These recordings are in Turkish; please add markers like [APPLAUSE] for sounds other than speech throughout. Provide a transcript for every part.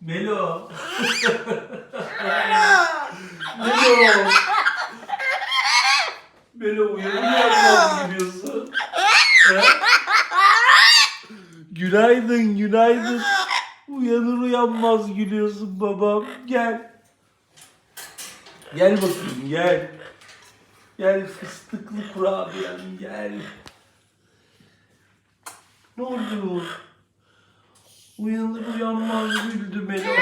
Melo. Melo. Melo uyanıyor mu gidiyorsun? Günaydın, günaydın. Uyanır uyanmaz gülüyorsun babam. Gel. Gel bakayım, gel. Gel fıstıklı kurabiyem, gel. Ne oldu? Uyanır uyanmaz güldü beni.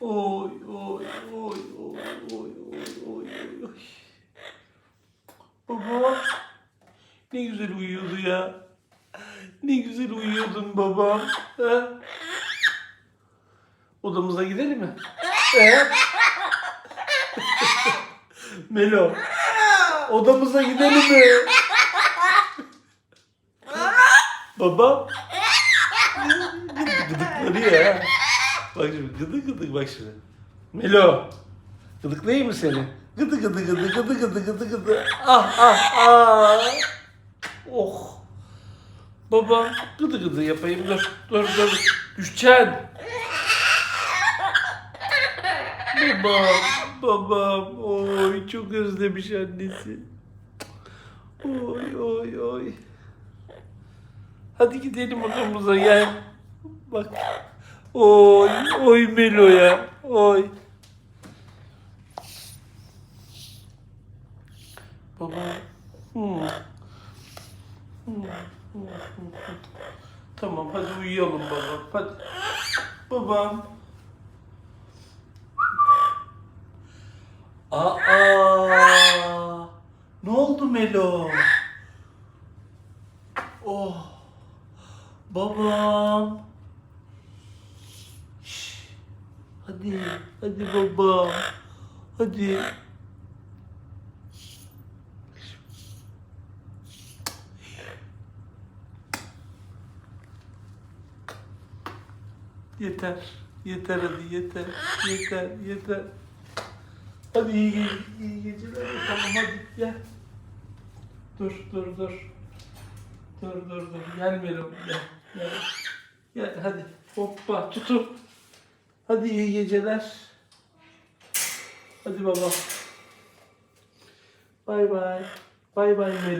Oy oy oy oy oy oy oy oy. Baba ne güzel uyuyordu ya. Ne güzel uyuyordun baba. Ha? Odamıza gidelim mi? Ha? [LAUGHS] Melo. Odamıza gidelim mi? baba. Gıdıkları ya. Bak şimdi gıdı gıdı bak şimdi. Melo. Gıdıklayayım mı seni? Gıdı gıdı gıdı gıdı gıdı gıdı gıdı. Ah ah ah. Oh. Baba gıdı gıdı yapayım dur dur dur. Düşeceksin. Babam babam oy çok özlemiş annesi. Oy oy oy. Hadi gidelim odamıza gel. Bak. Oy, oy Melo'ya. Oy. Baba. Hmm, hmm, hmm. Tamam hadi uyuyalım baba. Hadi. Babam. Aa! Ne oldu Melo? Oh. Babam. Hadi, hadi babam. Hadi. Yeter. Yeter hadi yeter. Yeter, yeter. Hadi iyi, ge- iyi geceler yapalım hadi gel. Dur, dur, dur. Dur, dur, dur. Gel Melo'm gel. Gel. Gel hadi. Hoppa tutun. Hadi iyi geceler. Hadi baba. Bay bay. Bay bay Melo.